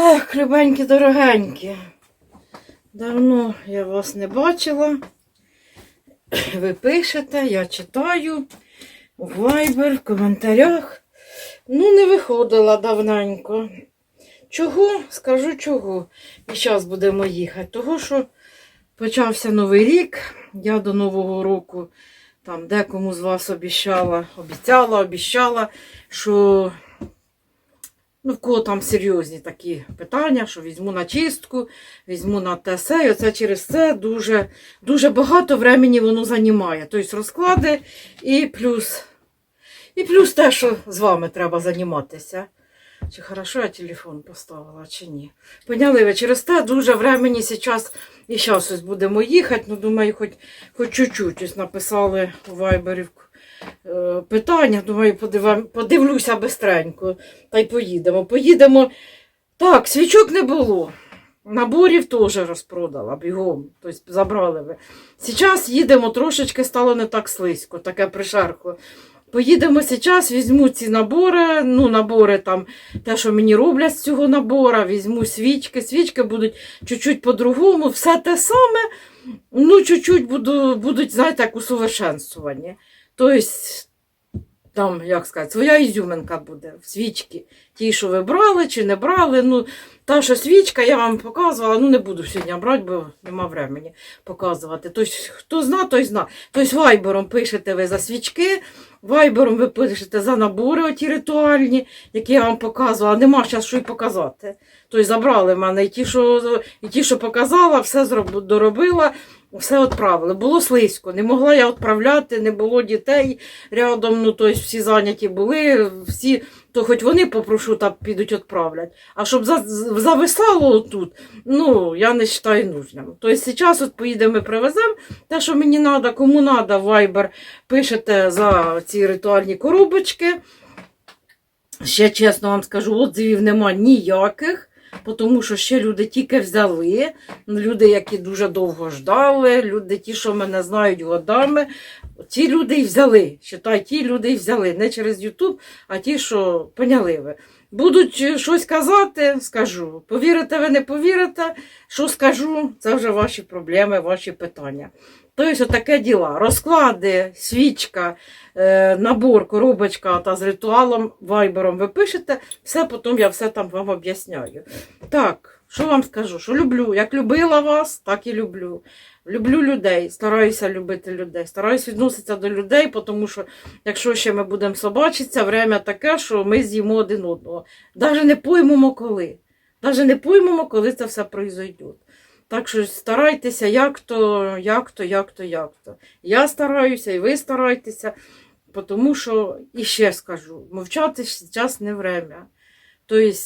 Ех, любенькі, дорогенькі. Давно я вас не бачила. Ви пишете, я читаю у Viber, в коментарях. Ну, не виходила давненько. Чого? Скажу чого. І зараз будемо їхати. Того, що почався новий рік. Я до Нового року там декому з вас обіщала, обіцяла, обіщала, що ну, в кого там серйозні такі питання, що візьму на чистку, візьму на те се, і оце через це дуже, дуже багато времени воно займає. Тобто розклади і плюс, і плюс те, що з вами треба займатися. Чи хорошо я телефон поставила, чи ні. Поняли ви, через те дуже времени зараз і зараз ось будемо їхати. Ну, думаю, хоч, хоч чуть-чуть ось написали у Вайбері е, питання. Думаю, подивлюся бистренько та й поїдемо. Поїдемо. Так, свічок не було. Наборів теж розпродала бігом, тобто забрали ви. Зараз їдемо трошечки, стало не так слизько, таке пришарко. Поїдемо зараз, візьму ці набори, ну, набори там, те, що мені роблять з цього набора, візьму свічки. Свічки будуть чуть-чуть по-другому, все те саме, ну, чуть-чуть буду, будуть, знаєте, як усовершенствувані. Тобто, там, як сказати, своя ізюминка буде в свічки. Ті, що ви брали чи не брали. Ну, та, що свічка, я вам показувала, ну не буду сьогодні брати, бо нема времени показувати. Тобто, хто зна, той зна. Тобто, вайбером пишете ви за свічки, вайбером ви пишете за набори оті ритуальні, які я вам показувала. Нема зараз що й показати. Тобто забрали в мене і ті, що, і ті, що показала, все доробила, все відправили. Було слизько, не могла я відправляти, не було дітей рядом, ну тобто всі зайняті були, всі, то хоч вони попрошу, та підуть відправлять. А щоб за, зависало тут, ну, я не вважаю нужним. Тобто зараз от поїдемо і привеземо те, що мені треба, кому треба, Viber, пишете за ці ритуальні коробочки. Ще чесно вам скажу, отзивів нема ніяких. Тому що ще люди тільки взяли, люди, які дуже довго ждали, люди, ті, що мене знають годами, ті люди і взяли. Считай, ті люди і взяли. Не через Ютуб, а ті, що поняли ви. Будуть щось казати, скажу. Повірите ви, не повірите, що скажу, це вже ваші проблеми, ваші питання. Тобто, таке діла. Розклади, свічка, е, набор, коробочка та з ритуалом, вайбером ви пишете, все потім я все там вам об'ясняю. Так, що вам скажу? Що люблю? Як любила вас, так і люблю. Люблю людей, стараюся любити людей, стараюся відноситися до людей, тому що якщо ще ми будемо собачитися, время таке, що ми з'їмо один одного. Навіть не поймемо коли. Навіть не поймемо, коли це все произойде. Так що старайтеся, як то, як то, як то, як то. Я стараюся, і ви старайтеся, тому що, і ще скажу, мовчати зараз не время. Тобто,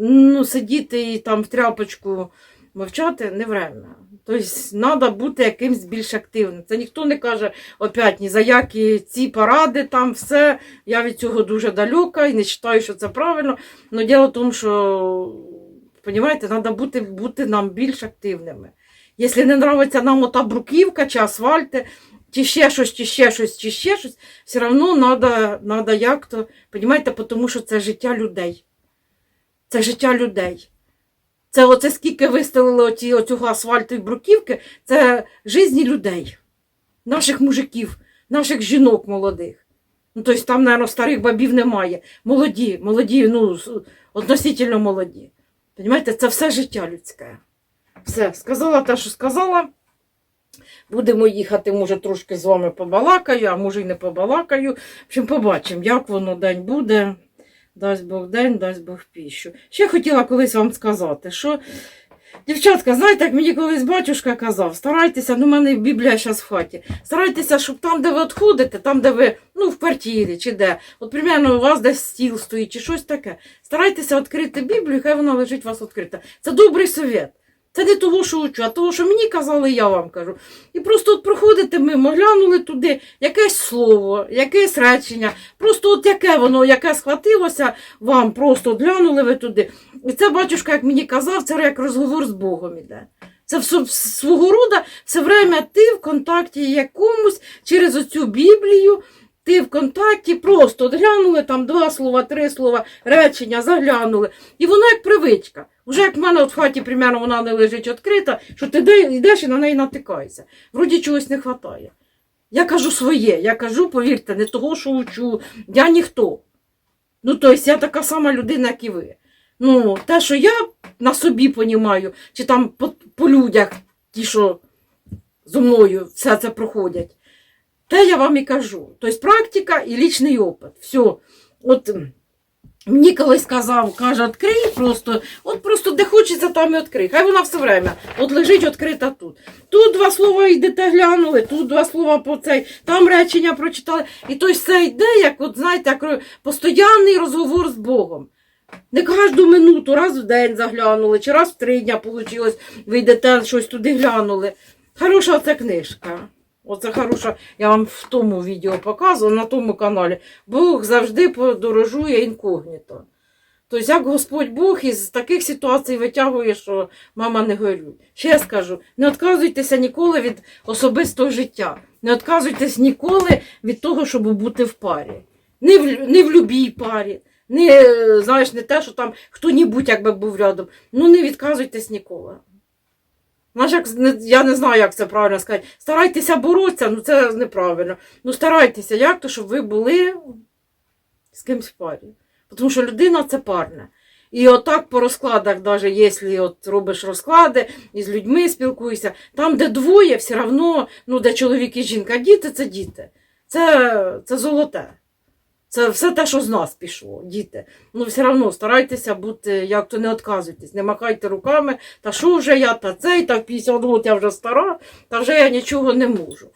ну, сидіти і там в тряпочку мовчати не время. Тобто, треба бути якимсь більш активним. Це ніхто не каже опять ні за які ці паради, там все. Я від цього дуже далека і не вважаю, що це правильно. Але діло в тому, що Понімаєте, треба бути, бути нам більш активними. Якщо не подобається нам ота бруківка чи асфальти, чи ще щось, чи ще щось, чи ще щось, все одно треба як-то, понімаєте, тому що це життя людей. Це життя людей. Це оце скільки виставили оці, оцього асфальту і бруківки, це житті людей, наших мужиків, наших жінок молодих. Ну, тобто там, мабуть, старих бабів немає. Молоді, молоді, ну, относительно молоді. Понимаєте, це все життя людське. Все, сказала те, що сказала. Будемо їхати, може, трошки з вами побалакаю, а може й не побалакаю. В общем, побачимо, як воно день буде. Дасть Бог день, дасть Бог піщу. Ще хотіла колись вам сказати, що, дівчатка, знаєте, як мені колись батюшка казав, старайтеся, ну, в мене Біблія зараз в хаті, старайтеся, щоб там, де ви відходите, там, де ви, ну, в квартирі чи де, от, примерно, у вас десь стіл стоїть чи щось таке. Старайтеся відкрити Біблію, хай вона лежить у вас відкрита. Це добрий совет. Це не того, що учу, а того, що мені казали, я вам кажу. І просто от проходите мимо, глянули туди якесь слово, якесь речення, просто от яке воно, яке схватилося вам, просто глянули ви туди. І це батюшка, як мені казав, це як розговор з Богом іде. Це свого роду все время ти в контакті якомусь через оцю Біблію, Ти в контакті просто глянули там два слова, три слова, речення, заглянули. І воно як привичка. Уже як в мене от в хаті, примерно, вона не лежить відкрита, що ти йдеш і на неї натикаєшся. Вроді чогось не вистачає. Я кажу своє, я кажу, повірте, не того, що учу, я ніхто. Ну, тобто я така сама людина, як і ви. Ну, те, що я на собі понімаю, чи там по, по людях, ті, що зо мною все це проходять, те я вам і кажу. Тобто практика і лічний опит. Все. От мені колись казав, каже, відкрий просто, от просто де хочеться, там і відкрий. Хай вона все время от лежить відкрита тут. Тут два слова йдете глянули, тут два слова по цей, там речення прочитали. І то все йде, як, от, знаєте, як постоянний розговор з Богом. Не кожну минуту, раз в день заглянули, чи раз в три дня вийшло, ви йдете щось туди глянули. Хороша оця книжка. Оце хороша, я вам в тому відео показувала, на тому каналі. Бог завжди подорожує інкогніто. Тобто, як Господь Бог із таких ситуацій витягує, що мама не горюй. Ще скажу, не відказуйтеся ніколи від особистого життя. Не відказуйтесь ніколи від того, щоб бути в парі. Не в, не в любій парі. Не, е, знаєш, не те, що там хто-нібудь якби був рядом. Ну не відказуйтесь ніколи. Не- я не знаю, як це правильно сказати. Старайтеся боротися, ну це неправильно. Ну старайтеся, як то, щоб ви були з кимсь в парі. Тому що людина це парне. І отак по розкладах, навіть якщо от робиш розклади і з людьми спілкуєшся, там, де двоє, все одно, ну, де чоловік і жінка, діти це діти. Це, це золоте. Це все те, що з нас пішло, діти. Ну, все одно старайтеся бути, як то не відказуйтесь, не махайте руками, та що вже я, та цей, та в 50 років я вже стара, та вже я нічого не можу.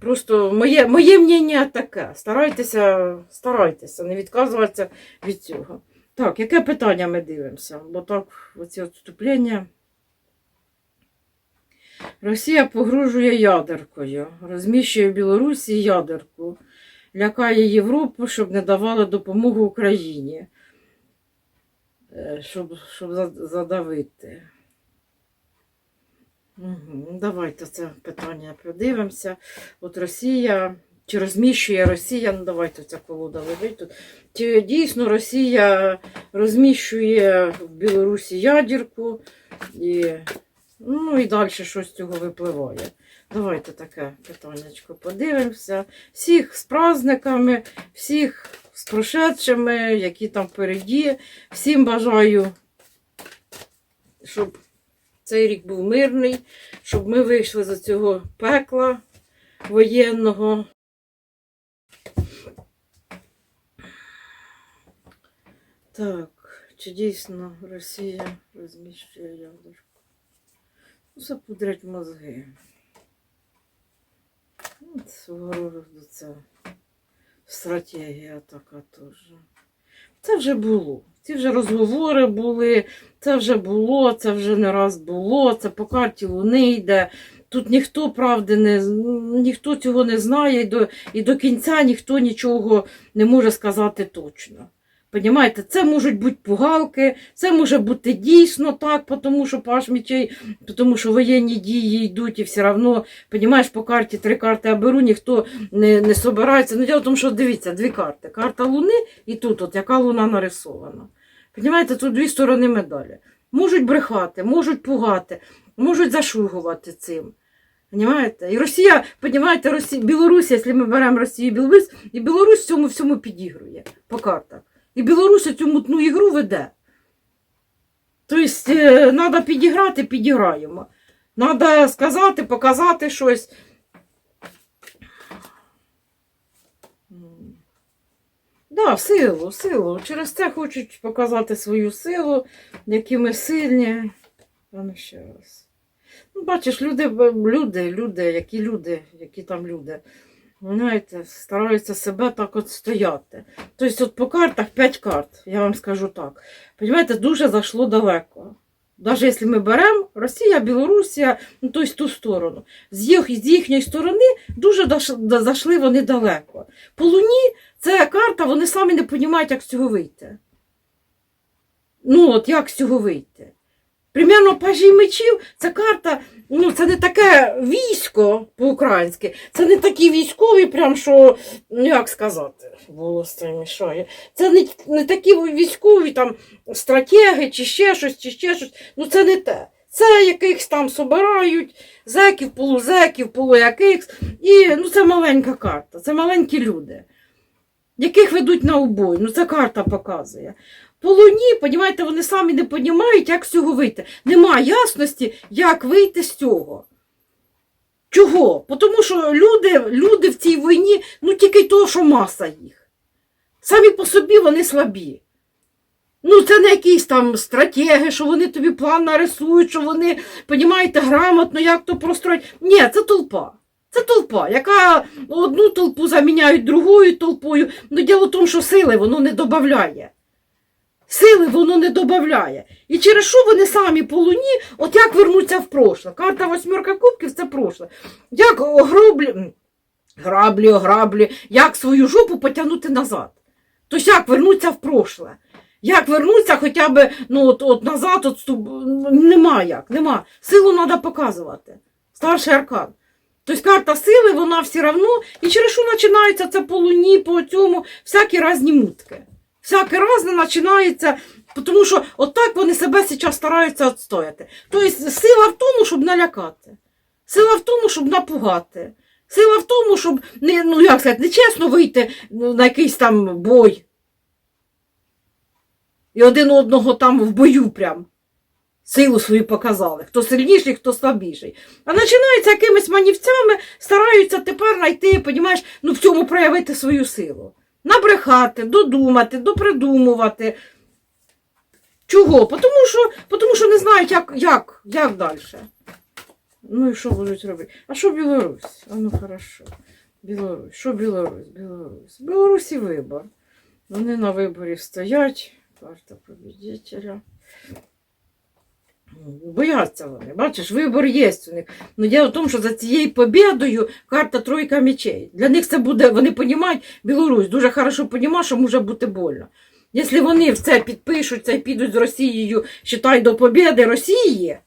Просто моє, моє мнення таке. Старайтеся, старайтеся, не відказуватися від цього. Так, яке питання ми дивимося? Бо так, оці відступлення. Росія погрожує ядеркою, розміщує в Білорусі ядерку, лякає Європу, щоб не давали допомогу Україні, Е, щоб, щоб задавити. Угу. Давайте це питання подивимося. От Росія, чи розміщує Росія, ну давайте ця колода лежить тут. Чи дійсно Росія розміщує в Білорусі ядерку і, ну, і далі щось з цього випливає. Давайте таке питаннячко подивимося. Всіх з праздниками, всіх з прошедшими, які там впереді. Всім бажаю, щоб цей рік був мирний, щоб ми вийшли з цього пекла воєнного. Так, чи дійсно Росія розміщує ядерку? Ну, запудрять мозги. Це стратегія така теж. Це вже було. Ці вже розговори були, це вже було, це вже не раз було, це по карті Луни йде. Тут ніхто правди не ніхто цього не знає, і до, і до кінця ніхто нічого не може сказати точно. Понімаєте, це можуть бути пугалки, це може бути дійсно так, тому що паш мічей, тому що воєнні дії йдуть і все одно, понімаєш, по карті три карти я беру, ніхто не, не собирається. Ну, діло в тому, що дивіться, дві карти. Карта Луни і тут, от яка луна нарисована. Понімаєте, тут дві сторони медалі. Можуть брехати, можуть пугати, можуть зашугувати цим. Понімаєте? І Росія, понімаєте, Росія, Білорусь, якщо ми беремо Росію і Білорусь, і Білорусь цьому всьому підігрує по картах. І Білорусь цю мутну ігру веде. Тобто, треба підіграти, підіграємо. Треба сказати, показати щось. Да, силу, силу. Через це хочуть показати свою силу, які ми сильні. А ну ще раз. Ну, бачиш, люди, люди, люди, які люди, які там люди. Знаєте, стараються себе так от стояти. Тобто, от по картах 5 карт, я вам скажу так. Понімаєте, дуже зайшло далеко. Навіть якщо ми беремо Росія, Білорусія, ну тобто ту сторону. З, їх, з їхньої сторони дуже зайшли вони далеко. По Луні це карта, вони самі не розуміють, як з цього вийти. Ну, от як з цього вийти. Примірно пажі мечів це карта, ну це не таке військо по-українськи, це не такі військові, прям що, ну як сказати, волосся мішає. Це не, не такі військові там стратеги чи ще щось, чи ще щось. Ну це не те. Це якихось там собирають, зеків, полузеків, полуякихось. І ну, це маленька карта, це маленькі люди, яких ведуть на убой. Ну це карта показує. По луні, понімаєте, вони самі не понімають, як з цього вийти. Нема ясності, як вийти з цього. Чого? Тому що люди, люди в цій війні, ну тільки того, що маса їх. Самі по собі вони слабі. Ну, це не якісь там стратеги, що вони тобі план нарисують, що вони, понімаєте, грамотно, як то простроїть. Ні, це толпа. Це толпа, яка одну толпу заміняють другою толпою. Ну, діло в тому, що сили воно не додає. Сили воно не додає. І через що вони самі по луні, от як вернуться в прошле. Карта восьмерка кубків це прошле. Як огроблі, м, граблі, ограблі, як свою жопу потягнути назад. Тобто як вернуться в прошле. Як вернуться хоча б ну, от, от назад, от, нема як, нема. Силу треба показувати. Старший аркан. Тобто карта сили, вона все одно, і через що починається це по луні, по цьому, всякі різні мутки. Всяке разне починається, тому що отак вони себе зараз стараються відстояти. Тобто сила в тому, щоб налякати. Сила в тому, щоб напугати. Сила в тому, щоб не, ну, як сказати, нечесно вийти ну, на якийсь там бой. І один одного там в бою прям силу свою показали. Хто сильніший, хто слабіший. А починаються якимись манівцями, стараються тепер знайти, понімаєш, ну в цьому проявити свою силу. Набрехати, додумати, допридумувати. Чого? Тому що, тому що не знають, як, як, як далі. Ну і що будуть робити? А що Білорусь? А ну хорошо. Білорусь. Що Білорусь? Білорусь. Білорусі вибор. Вони на виборі стоять. Карта победителя. Бояться вони. Бачиш, вибор є у них. Ну діло в тому, що за цією побідою карта тройка мечей. Для них це буде, вони розуміють, Білорусь дуже хорошо розуміє, що може бути больно. Якщо вони все підпишуться і підуть з Росією, считай, до побіди Росії,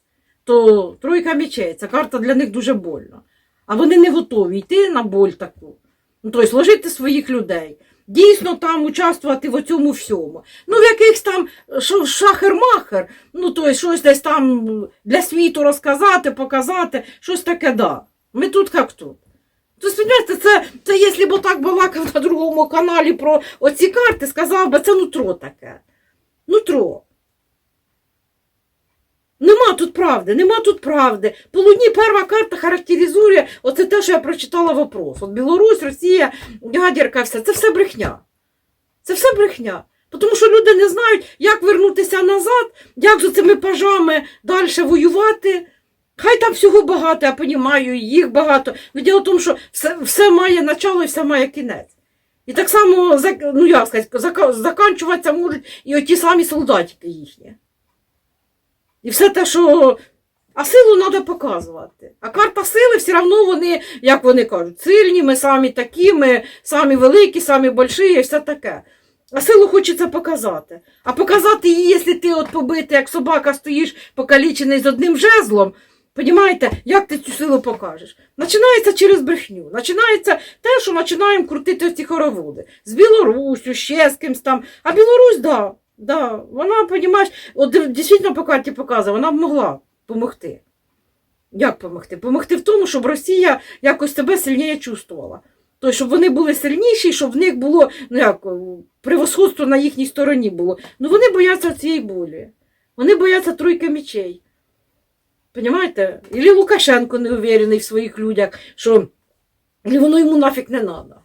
то тройка мечей, ця карта для них дуже больно. А вони не готові йти на боль таку. Ну, тобто, сложити своїх людей. Дійсно там участвувати в цьому всьому. Ну, в якихось там шахер-махер, ну, тобто, щось десь там для світу розказати, показати, щось таке, да. Ми тут як тут. Тобто, розумієте, це, це якщо б так балакав на другому каналі про оці карти, сказав би, це нутро таке. Нутро. Нема тут правди, нема тут правди. По луні перша карта характеризує оце те, що я прочитала вопрос. От Білорусь, Росія, ядерка, все. Це все брехня. Це все брехня. Тому що люди не знають, як вернутися назад, як з цими пажами далі воювати. Хай там всього багато, я розумію, їх багато. Но діло в тому, що все, все має начало і все має кінець. І так само, ну як сказати, заканчуватися можуть і оті самі солдатики їхні. І все те, що. А силу треба показувати. А карта сили все одно вони, як вони кажуть, сильні, ми самі такі, ми самі великі, самі больші і все таке. А силу хочеться показати. А показати її, якщо ти от побитий, як собака стоїш покалічений з одним жезлом, Понімаєте, як ти цю силу покажеш? Починається через брехню. Починається те, що починаємо крутити ці хороводи. З Білоруссю, ще з кимсь там. А Білорусь, да, да, вона, понімаєш, от дійсно по карті показує, вона б могла допомогти. Як допомогти? Помогти в тому, щоб Росія якось себе сильніше чувствувала. Тобто, щоб вони були сильніші, щоб в них було ну як, превосходство на їхній стороні було. Ну вони бояться цієї болі. Вони бояться тройки мечей. Понимаєте? Ілі Лукашенко не уверений в своїх людях, що воно йому нафіг не треба.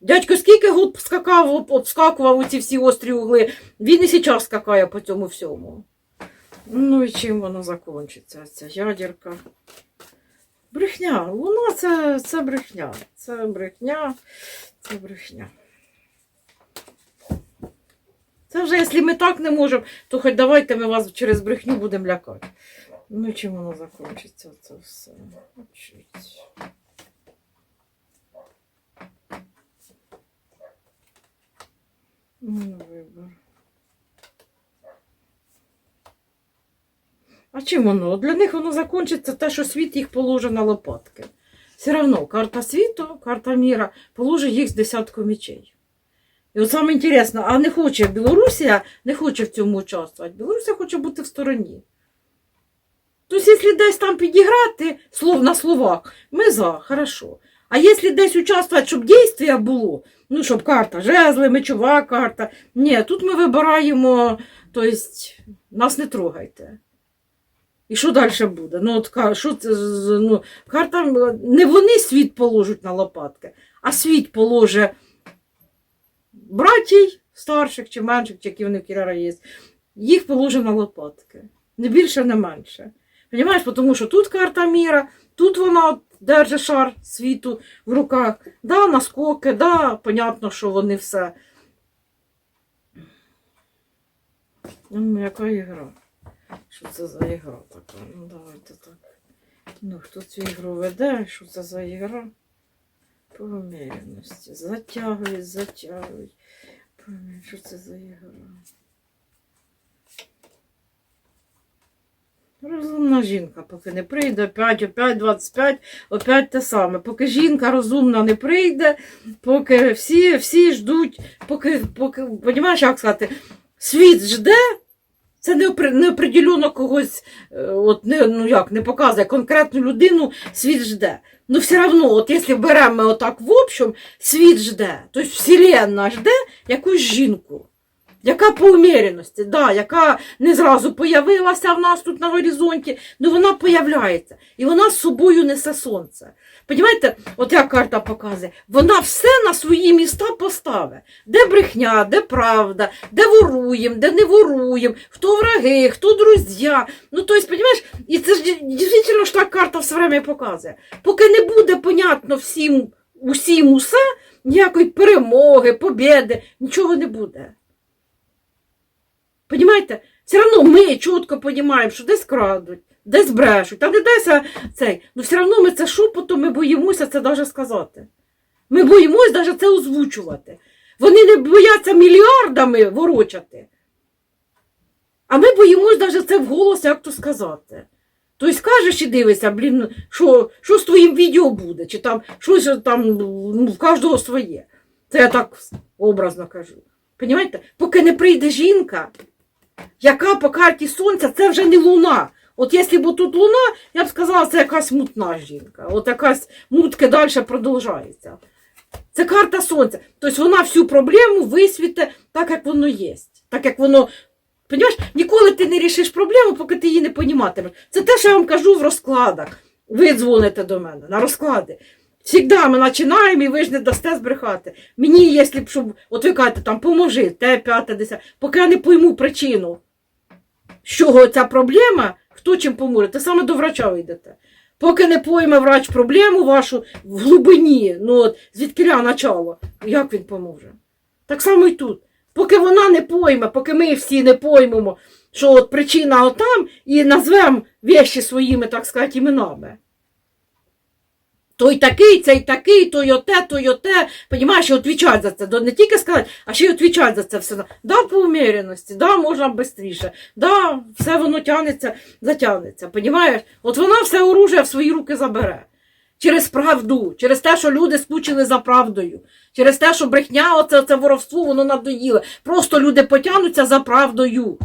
Дядько скільки год скакав, обскакував у ці всі острі угли, він і зараз скакає по цьому всьому. Ну і чим воно закінчиться, ця ядерка? Брехня. Луна це, це брехня. Це брехня, це брехня. Це вже, якщо ми так не можемо, то хоч давайте ми вас через брехню будемо лякати. Ну чим воно закінчиться, це все. Вибор. А чим воно? Для них воно закінчиться те, що світ їх положить на лопатки. Все одно карта світу, карта міра положить їх з десятку мечей. І от саме інтересно, а не хоче Білорусія, не хоче в цьому участвувати. Білорусія хоче бути в стороні. Тобто, якщо десь там підіграти на словах, ми за, хорошо. А якщо десь участвувати, щоб дійство було, ну, щоб карта жезли, мечова карта. Ні, тут ми вибираємо, тобто, нас не трогайте. І що далі буде? Ну, от, що це, ну, карта, не вони світ положать на лопатки, а світ положе братій старших чи менших, чи які вони в Кірара є, їх положить на лопатки. Не більше, не менше. Понимаєш, тому що тут карта міра, тут вона от держить шар світу в руках. Да, наскоки, да, понятно, що вони все. Ну, яка ігра? Що це за ігра така? Ну, давайте так. Ну, хто цю ігру веде? Що це за ігра? По уміряності. Затягують, затягують. Що це за ігра? Розумна жінка, поки не прийде, опять, опять 25, опять те саме. Поки жінка розумна не прийде, поки всі, всі ждуть, поки, поки, понімаєш, як сказати, світ жде, це не, определено когось, е, от, не, ну як, не показує конкретну людину, світ жде. Ну все одно, от якщо беремо отак в общем, світ жде, тобто вселенна жде якусь жінку. Яка по уміряності, да, яка не зразу появилася в нас тут на горизонті, ну вона появляється. І вона з собою несе сонце. Понімаєте, от як карта показує, вона все на свої міста поставить. Де брехня, де правда, де воруємо, де не воруємо, хто враги, хто друзі. Ну, тобто, понімаєш, і це ж дій- дійсно ж так карта все время показує. Поки не буде понятно всім, усім усе, ніякої перемоги, побєди, нічого не буде. Понімаєте? Все одно ми чітко розуміємо, що десь крадуть, десь брешуть, та не десь цей. Ну все одно ми це шепотом, ми боїмося це навіть сказати. Ми боїмося навіть це озвучувати. Вони не бояться мільярдами ворочати. А ми боїмось навіть це вголос як то сказати. Тобто кажеш і дивишся, блін, що, що з твоїм відео буде, чи там щось там ну, в кожного своє. Це я так образно кажу. Понімаєте? Поки не прийде жінка, яка по карті сонця, це вже не луна. От якщо б тут луна, я б сказала, це якась мутна жінка. От якась мутка далі продовжується. Це карта сонця. Тобто вона всю проблему висвіте так, як воно є. Так як воно. Понимаєш, ніколи ти не рішиш проблему, поки ти її не поніматимеш. Це те, що я вам кажу в розкладах. Ви дзвоните до мене на розклади. Всігда ми починаємо і ви ж не дасте збрехати. Мені, якщо б, щоб, от ви кажете, там, поможи, те, п'яте, десяте, поки я не пойму причину, з чого ця проблема, хто чим поможе, те саме до врача ви йдете. Поки не пойме врач проблему вашу в глибині, ну от звідкиля начало, як він поможе? Так само і тут. Поки вона не пойме, поки ми всі не поймемо, що от причина отам, і назвемо вещі своїми, так сказати, іменами. Той такий, цей такий, той оте, той оте. Понімаєш, і відповідати за це. Не тільки сказати, а ще й відповідати за це все. Да, по уміряності, да, можна швидше, да, все воно тягнеться, затягнеться. Понімаєш? От вона все оружие в свої руки забере. Через правду, через те, що люди скучили за правдою, через те, що брехня, оце, це воровство, воно надоїло. Просто люди потягнуться за правдою.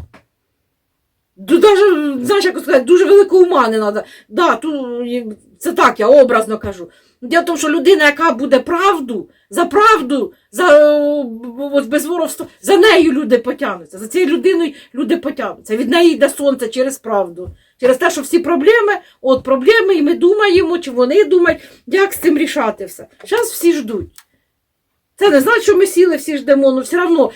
Даже, знаєш, як сказати, дуже великого ума не треба. Да, ту, і- це так, я образно кажу. Діло в тому, що людина, яка буде правду, за правду, за, о, б- без воровства, за нею люди потягнуться. За цією людиною люди потягнуться. Від неї йде сонце через правду. Через те, що всі проблеми, от проблеми, і ми думаємо, чи вони думають, як з цим рішати все. Зараз всі ждуть. Це не значить, що ми сіли, всі ждемо, але все одно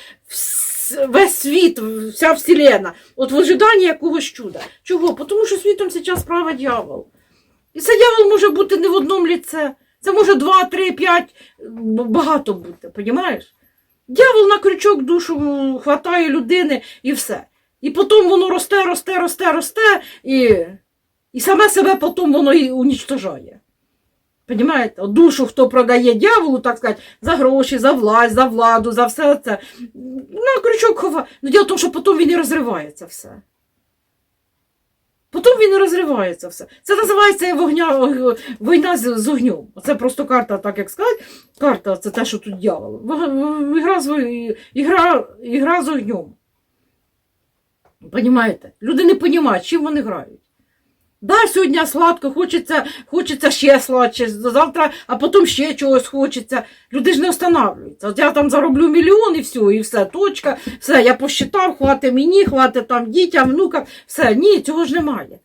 вс- весь світ, вся вселена, от в ожиданні якогось чуда. Чого? Тому що світом зараз править дьявол. І це дьявол може бути не в одному ліце. Це може два, три, п'ять, багато бути, понімаєш? Дьявол на крючок душу хватає людини і все. І потім воно росте, росте, росте, росте, і, і саме себе потім воно і унічтожає. Понімаєте? Душу, хто продає дьяволу, так сказати, за гроші, за власть, за владу, за все це. На крючок ховає. Ну, діло в тому, що потім він і розриває це все. Потім він і розривається все. Це називається вогня, війна з, з огнем. Це просто карта, так як сказати. Карта це те, що тут дьявол. Ігра з, ігра, ігра з огнем. Понімаєте? Люди не розуміють, чим вони грають. Да, сьогодні сладко, хочеться, хочеться ще сладше, завтра, а потім ще чогось хочеться. Люди ж не встановлюються. От я там зароблю мільйон і все, і все, точка, все, я посчитав, хватить мені, хватить там дітям, внукам, все, ні, цього ж немає.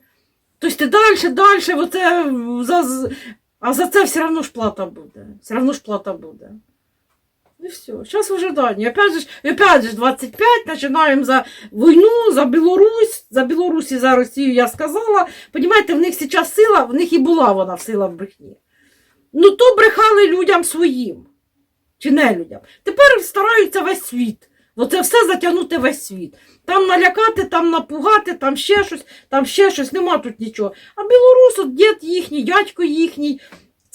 Тобто ти далі, далі, оце, за, а за це все одно ж плата буде. Все одно ж плата буде. І все. Зараз в ожиданні. Опять же, опять же 25, починаємо за війну, за Білорусь, за Білорусь і за Росію я сказала. Понімаєте, в них зараз сила, в них і була вона сила в брехні. Ну то брехали людям своїм. Чи не людям. Тепер стараються весь світ. Оце все затягнути весь світ. Там налякати, там напугати, там ще щось, там ще щось, нема тут нічого. А білорус, от дід їхній, дядько їхній,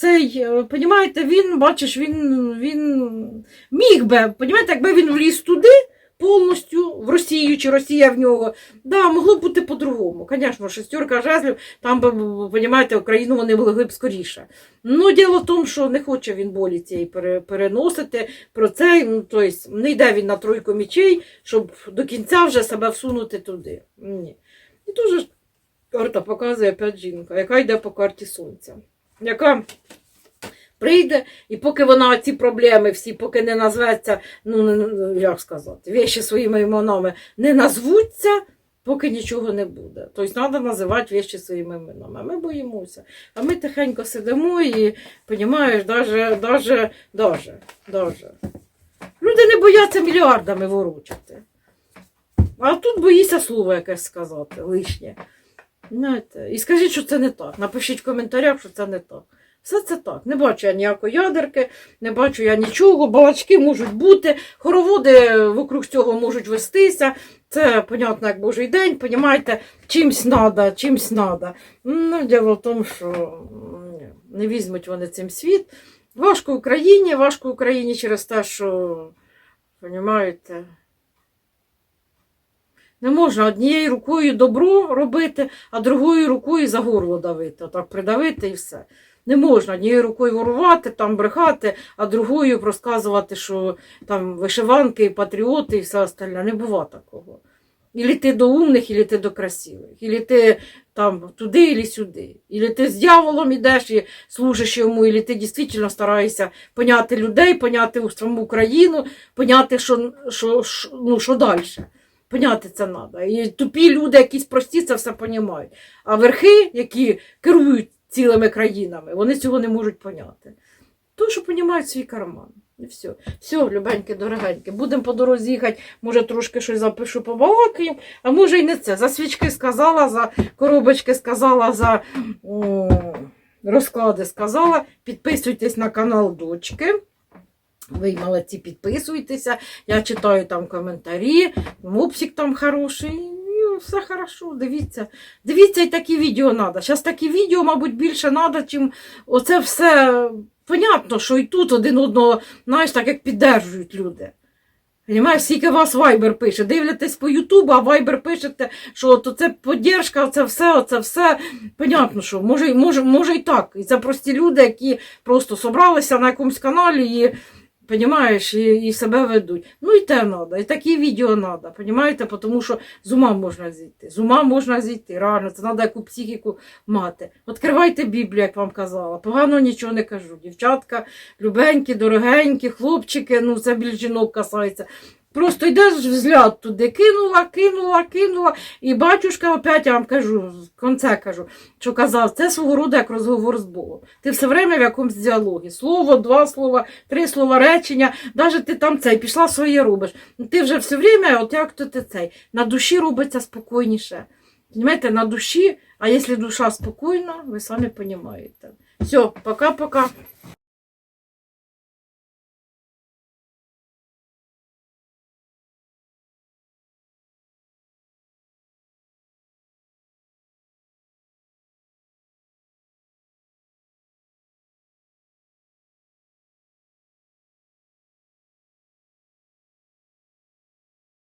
цей, е, понімаєте, він, бачиш, він, він міг би, понімаєте, якби він вліз туди повністю, в Росію чи Росія в нього, да, могло б бути по-другому. Звісно, шестерка жезлів, там би, понімаєте, Україну вони могли б скоріше. Ну, діло в тому, що не хоче він болі цієї переносити про це, ну, тобто не йде він на тройку мічей, щоб до кінця вже себе всунути туди. Ні. І дуже карта показує опять жінка, яка йде по карті сонця, яка прийде, і поки вона ці проблеми всі, поки не назветься, ну, як сказати, вещі своїми іменами не назвуться, поки нічого не буде. Тобто треба називати вещі своїми іменами. А ми боїмося. А ми тихенько сидимо і, розумієш, даже, даже, даже, даже. Люди не бояться мільярдами ворочати. А тут боїться слово якесь сказати лишнє. Знаєте, і скажіть, що це не так. Напишіть в коментарях, що це не так. Все це так. Не бачу я ніякої ядерки, не бачу я нічого, балачки можуть бути, хороводи вокруг цього можуть вестися. Це, понятно, як Божий день, понімаєте, чимсь надо, чимсь надо. Ну, діло в тому, що не візьмуть вони цим світ. Важко Україні, важко Україні через те, що, понімаєте, не можна однією рукою добро робити, а другою рукою за горло давити. Отак придавити і все. Не можна однією рукою ворувати, там брехати, а другою розказувати, що там вишиванки, патріоти і все остальне. Не бува такого. Ілі ти до умних, ілі ти до красивих, ілі ти там туди, ілі сюди. Ілі ти з дьяволом ідеш і служиш йому, ілі ти дійсно стараєшся поняти людей, поняти саму Україну, поняти, що, що, що, ну, що далі. Поняти це треба. І тупі люди, якісь прості, це все понімають. А верхи, які керують цілими країнами, вони цього не можуть поняти. Тому що понімають свій карман. І все. Все, любеньке, дорогеньке. Будемо по дорозі їхати, може трошки щось запишу побалакаю, а може й не це. За свічки сказала, за коробочки сказала, за о, розклади сказала. Підписуйтесь на канал дочки. Ви молодці, підписуйтеся. Я читаю там коментарі, мопсик там хороший. і Все хорошо, дивіться. Дивіться, і такі відео треба. Зараз такі відео, мабуть, більше треба, чим оце все. Понятно, що і тут один одного, знаєш, так як піддержують люди. Понімаєш, скільки вас Вайбер пише. Дивитесь по Ютубу, а Вайбер пишете, що от це підтримка, це все, оце все. Понятно, що може, може, може і так. І це прості люди, які просто собралися на якомусь каналі і, понімаєш, і, і себе ведуть. Ну і те треба, і такі відео треба, понімаєте, тому що з ума можна зійти. З ума можна зійти. Реально, це треба яку психіку мати. Відкривайте Біблію, як вам казала. Погано нічого не кажу. Дівчатка, любенькі, дорогенькі, хлопчики, ну це більш жінок касається. Просто йдеш взгляд туди, кинула, кинула, кинула. І батюшка опять я вам кажу, в конце кажу, що казав, це свого роду як розговор з Богом. Ти все время в якомусь діалогі. Слово, два слова, три слова речення, навіть ти там цей пішла своє робиш. Ти вже все время, от як то ти цей, на душі робиться спокійніше. Понимаєте, на душі, а якщо душа спокійна, ви самі розумієте. Все, пока-пока.